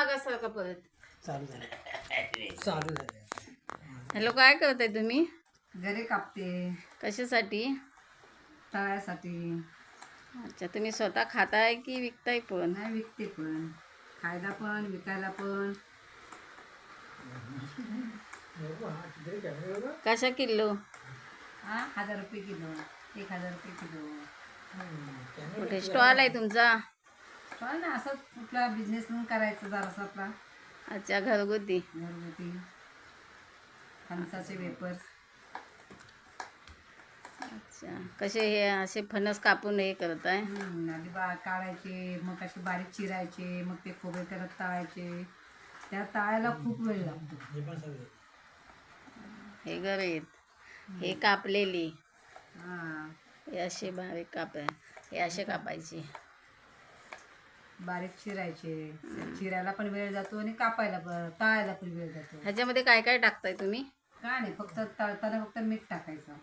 मागासारखा परत. चालू झालं. चालू झालं. हॅलो काय करताय तुम्ही? घरी कापते. कशासाठी? तळ्यासाठी. अच्छा तुम्ही स्वतः खाताय की विकताय पण? नाही विकते पण. खायला पण विकायला पण. कशा किलो? हा हजार रुपये किलो. एक हजार रुपये किलो. कुठे स्टॉल आहे तुमचा? पण ना असं कुठला बिझनेस म्हणून करायचं जरासा आपला. अच्छा घरगुती. घरगुती. फणसाचे वेपर्स अच्छा. कसे हे असे फणस कापून हे करताय? आधी बा काढायचे मग असे बारीक चिरायचे मग ते खोबरे करत तळायचे. त्या तळायला खूप वेळ लागतो. हे हे गरीत हे कापलेली. हां. हे असे बारीक काप हे असे कापायचे. बारीक चिरायचे. चिरायला पण वेळ जातो आणि कापायला पण तळायला पण वेळ जातो. ह्याच्यामध्ये काय काय टाकताय तुम्ही? काय नाही फक्त तळताना फक्त मीठ टाकायचं.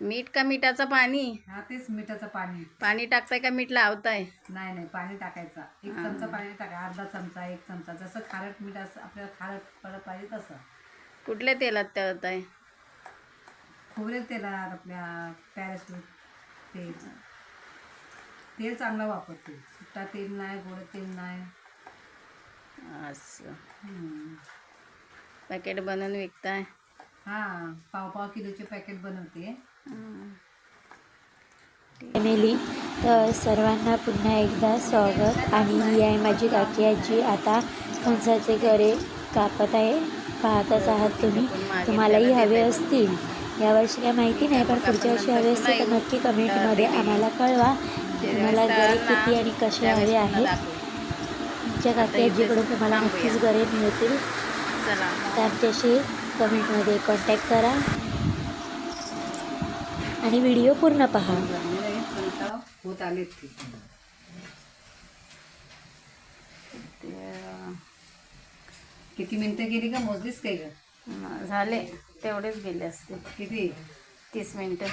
मीठ का मिठाचं पाणी? हा तेच मिठाचं पाणी. पाणी टाकताय का मीठ लावताय नाही नाही पाणी टाकायचं. एक चमचा पाणी टाका अर्धा चमचा एक चमचा. जसं खारट मीठ असं आपल्याला खारट पडत पाहिजे तसं. कुठल्या तेलात तळताय? खोबरेल तेलात आपल्या पॅराशूट तेल. तेल चांगलं वापरते. सुट्टा तेल नाही गोड तेल नाही. असं. हम्म. पॅकेट बनवून विकताय? हां पाव पाव किलोचे पॅकेट बनवते. फॅमिली तर सर्वांना पुन्हा एकदा स्वागत. आणि ही आहे माझी काकी आजी. आता फणसाचे गरे कापत आहे. पाहतच आहात तुम्ही. तुम्हालाही हवे असतील. यावर्षी काय माहिती नाही पण पुढच्या वर्षी हवे असतील तर नक्की कमेंटमध्ये आम्हाला कळवा. की तुम्हाला गरे किती आणि कसे हवे आहेत आमच्या काकी आजीकडून तुम्हाला नक्कीच गरे मिळतील. चला. तर आमच्याशी कमेंटमध्ये कॉन्टॅक्ट करा. आणि व्हिडिओ पूर्ण पहा. होत किती मिनटं गेली का मोजलीच अं, झाले. तेवढेच गेले असते किती? तीस मिनटं.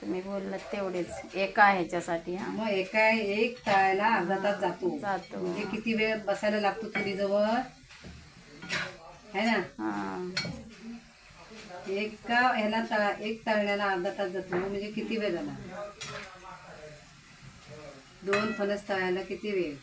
तुम्ही बोललात तेवढेच. एका ह्याच्यासाठी हा. मग एका एक तळायला अर्धा तास जातो. जातो. म्हणजे किती वेळ बसायला लागतो चुलीजवळ है ना? हा. एका ह्याला तळा एक तळण्याला अर्धा तास जातो. म्हणजे किती वेळ झाला दोन फणस तळायला किती वेळ?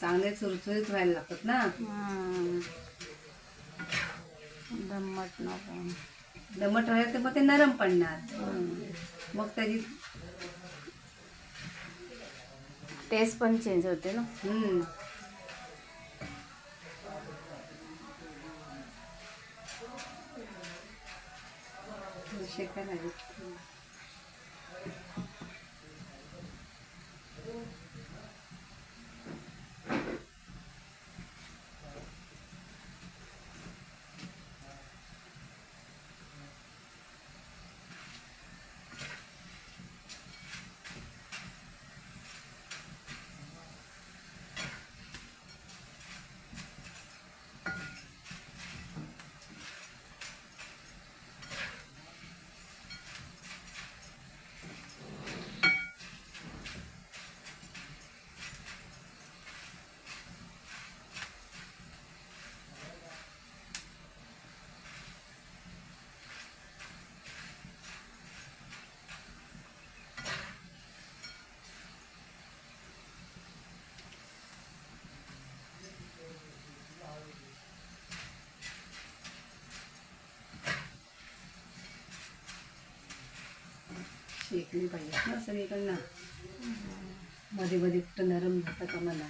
चांगले चुरचुरीत व्हायला लागतात ना. दम्मट नको. दमट राहिले तर मग ते नरम पडणार. मग त्याची टेस्ट पण चेंज होते ना? हम्म. शेका नाही शेकली पाहिजे ना सगळीकडनं मध्ये मध्ये कुठं नरम झालं का मला?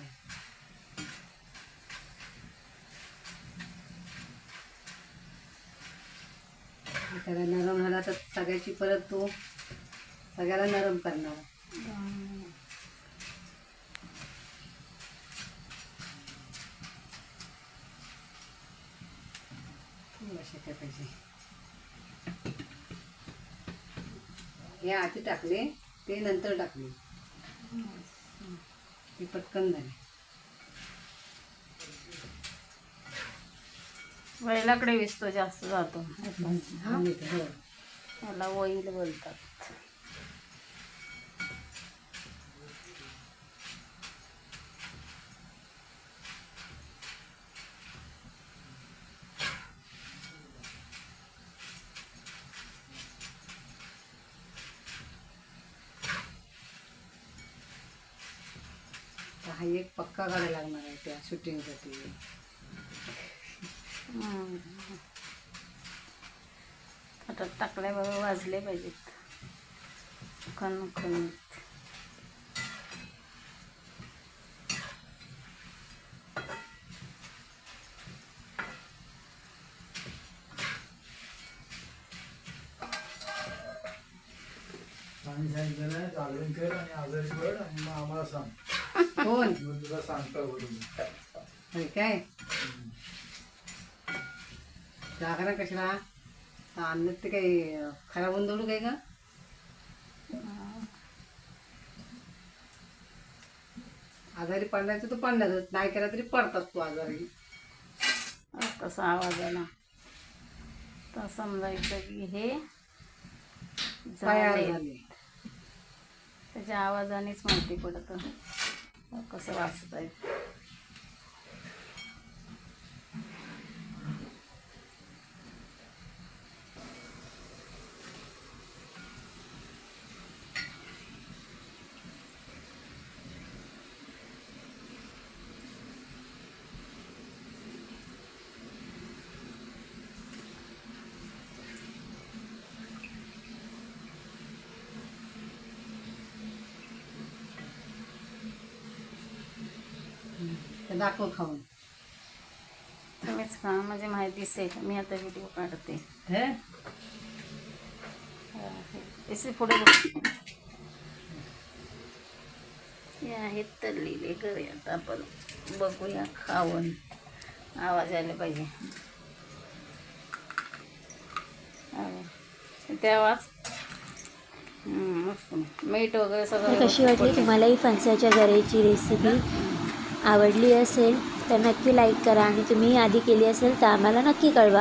एखादा नरम झाला तर सगळ्याची परत तो सगळ्याला नरम करणार. शक्य पाहिजे हे आधी टाकले ते नंतर टाकले. ते पटकन झाले. बैलाकडे विसतो जास्त जातो. त्याला वैल बोलतात. तर हा एक पक्का गाड्या लागणार आहे त्या शूटिंगसाठी. हम्म. आता टाकल्याबरोबर वाजले पाहिजेत. खन खन आणि सांगितलं चालवून कर आणि आजारी पड आणि मग आम्हाला सांग. कोण? तुला सांगतो होय काय? जागरण कशाला? आणलं ते काही खराब होऊन दौडू काय का आजारी पडण्याचं तर पडणारच नाही केला तरी पडतात तू आजारी. कसा आवाज आला तर समजायचं की हे झाले त्याच्या आवाजानेच माहिती पडतं. कसं वाचतायत दाखव खाऊन. तुम्हीच खा म्हणजे माहिती दिसेल मी आता व्हिडिओ काढते. हे? पुढे. हे आहेत तळलेले घरी. आता आपण बघूया खाऊन. आवाज यायला पाहिजे. आवाज. ते आवाज? मीठ वगैरे सगळं कशी वाटली? तुम्हाला ही फणसाच्या गऱ्याची रेसिपी आवडली असेल तर नक्की लाईक करा आणि तुम्ही आधी केली असेल तर आम्हाला नक्की कळवा.